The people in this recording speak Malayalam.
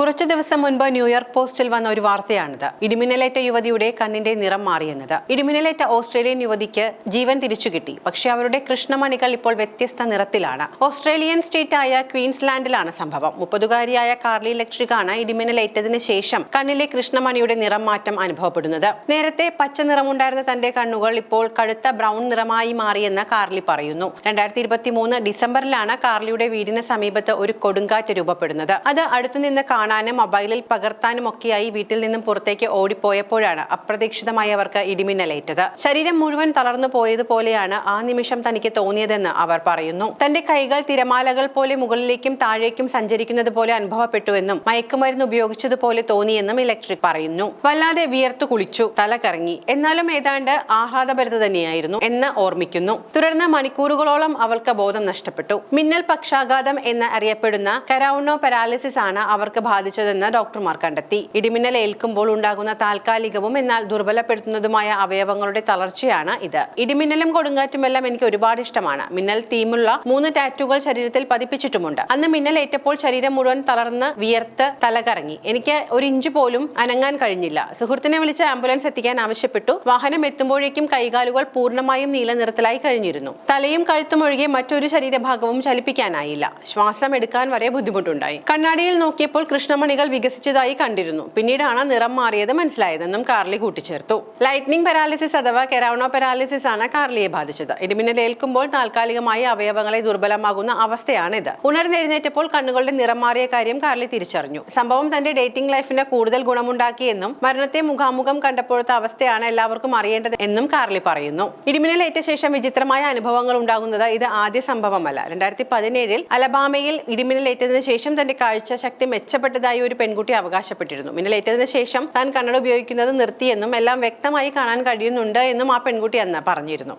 കുറച്ചു ദിവസം മുൻപ് ന്യൂയോർക്ക് പോസ്റ്റിൽ വന്ന ഒരു വാർത്തയാണിത്. ഇടിമിന്നലേറ്റ യുവതിയുടെ കണ്ണിന്റെ നിറം മാറിയെന്നത്. ഇടിമിന്നലേറ്റ ഓസ്ട്രേലിയൻ യുവതിക്ക് ജീവൻ തിരിച്ചു കിട്ടി. പക്ഷേ അവരുടെ കൃഷ്ണമണികൾ ഇപ്പോൾ വ്യത്യസ്ത നിറത്തിലാണ്. ഓസ്ട്രേലിയൻ സ്റ്റേറ്റ് ആയ ക്വീൻസ്ലാൻഡിലാണ് സംഭവം. മുപ്പതുകാരിയായ കാർലി ഇലക്ട്രിക്കാണ് ഇടിമിന്നലേറ്റതിന് ശേഷം കണ്ണിലെ കൃഷ്ണമണിയുടെ നിറം മാറ്റം അനുഭവപ്പെടുന്നത്. നേരത്തെ പച്ച നിറമുണ്ടായിരുന്ന തന്റെ കണ്ണുകൾ ഇപ്പോൾ കടുത്ത ബ്രൗൺ നിറമായി മാറിയെന്ന് കാർലി പറയുന്നു. രണ്ടായിരത്തി ഇരുപത്തി മൂന്ന് ഡിസംബറിലാണ് കാർലിയുടെ വീടിന് സമീപത്ത് ഒരു കൊടുങ്കാറ്റ് രൂപപ്പെടുന്നത്. അത് അടുത്തുനിന്ന് കാണാനും മൊബൈലിൽ പകർത്താനും ഒക്കെയായി വീട്ടിൽ നിന്നും പുറത്തേക്ക് ഓടിപ്പോയപ്പോഴാണ് അപ്രതീക്ഷിതമായി അവർക്ക് ഇടിമിന്നലേറ്റത്. ശരീരം മുഴുവൻ തളർന്നു പോയതുപോലെയാണ് ആ നിമിഷം തനിക്ക് തോന്നിയതെന്ന് അവർ പറയുന്നു. തന്റെ കൈകൾ തിരമാലകൾ പോലെ മുകളിലേക്കും താഴേക്കും സഞ്ചരിക്കുന്നത് പോലെ അനുഭവപ്പെട്ടുവെന്നും മയക്കുമരുന്ന് ഉപയോഗിച്ചതുപോലെ തോന്നിയെന്നും ഇലക്ട്രിക് പറയുന്നു. വല്ലാതെ വിയർത്തു കുളിച്ചു തല കറങ്ങി എന്നാലും ഏതാണ്ട് ആഹ്ലാദഭരിത തന്നെയായിരുന്നു എന്ന് ഓർമ്മിക്കുന്നു. തുടർന്ന് മണിക്കൂറുകളോളം അവൾക്ക് ബോധം നഷ്ടപ്പെട്ടു. മിന്നൽ പക്ഷാഘാതം എന്ന് അറിയപ്പെടുന്ന കരൌണോ പാരാലിസിസ് ആണ് അവർക്ക് ബാധിച്ചതെന്ന് ഡോക്ടർമാർ കണ്ടെത്തി. ഇടിമിന്നൽ ഏൽക്കുമ്പോൾ ഉണ്ടാകുന്ന താൽക്കാലികവും എന്നാൽ ദുർബലപ്പെടുത്തുന്നതുമായ അവയവങ്ങളുടെ തളർച്ചയാണ് ഇത്. ഇടിമിന്നലും കൊടുങ്കാറ്റുമെല്ലാം എനിക്ക് ഒരുപാട് ഇഷ്ടമാണ്. മിന്നൽ തീമുള്ള മൂന്ന് ടാറ്റുകൾ ശരീരത്തിൽ പതിപ്പിച്ചിട്ടുമുണ്ട്. അന്ന് മിന്നൽ ഏറ്റപ്പോൾ ശരീരം മുഴുവൻ തളർന്ന് വിയർത്ത് തലകറങ്ങി. എനിക്ക് ഒരു ഇഞ്ച് പോലും അനങ്ങാൻ കഴിഞ്ഞില്ല. സുഹൃത്തിനെ വിളിച്ച് ആംബുലൻസ് എത്തിക്കാൻ ആവശ്യപ്പെട്ടു. വാഹനം എത്തുമ്പോഴേക്കും കൈകാലുകൾ പൂർണമായും നീലനിറത്തിലായി കഴിഞ്ഞിരുന്നു. തലയും കഴുത്തും ഒഴികെ മറ്റൊരു ശരീരഭാഗവും ചലിപ്പിക്കാനായില്ല. ശ്വാസം എടുക്കാൻ വരെ ബുദ്ധിമുട്ടുണ്ടായി. കണ്ണാടിയിൽ നോക്കിയപ്പോൾ കൃഷ്ണമണികൾ വികസിച്ചതായി കണ്ടിരുന്നു. പിന്നീടാണ് നിറം മാറിയത് മനസ്സിലായതെന്നും കാർലി കൂട്ടിച്ചേർത്തു. ലൈറ്റ്നിംഗ് പരാലിസിസ് അഥവാ കെറൗണോ പരാലിസിസ് ആണ് കാർലിയെ ബാധിച്ചത്. ഇടിമിന്നൽ ഏൽക്കുമ്പോൾ താൽക്കാലികമായി അവയവങ്ങളെ ദുർബലമാകുന്ന അവസ്ഥയാണിത്. ഉണർന്നെഴുന്നേറ്റപ്പോൾ കണ്ണുകളുടെ നിറം മാറിയ കാര്യം കാർലി തിരിച്ചറിഞ്ഞു. സംഭവം തന്റെ ഡേറ്റിംഗ് ലൈഫിന് കൂടുതൽ ഗുണമുണ്ടാക്കിയെന്നും മരണത്തെ മുഖാമുഖം കണ്ടപ്പോഴത്തെ അവസ്ഥയാണ് എല്ലാവർക്കും അറിയേണ്ടത് എന്നും കാർലി പറയുന്നു. ഇടിമിന്നലേറ്റ ശേഷം വിചിത്രമായ അനുഭവങ്ങൾ ഉണ്ടാകുന്നത് ഇത് ആദ്യ സംഭവമല്ല. രണ്ടായിരത്തി പതിനേഴിൽ അലബാമയിൽ ഇടിമിന്നലേറ്റതിനു ശേഷം തന്റെ കാഴ്ച ശക്തി മെച്ചപ്പെട്ടതായി ഒരു പെൺകുട്ടി അവകാശപ്പെട്ടിരുന്നു. മിന്നലേറ്റതിനു ശേഷം താൻ കണ്ണട ഉപയോഗിക്കുന്നത് നിർത്തിയെന്നും എല്ലാം വ്യക്തമായി കാണാൻ കഴിയുന്നുണ്ട് എന്നും ആ പെൺകുട്ടി അന്ന് പറഞ്ഞിരുന്നു.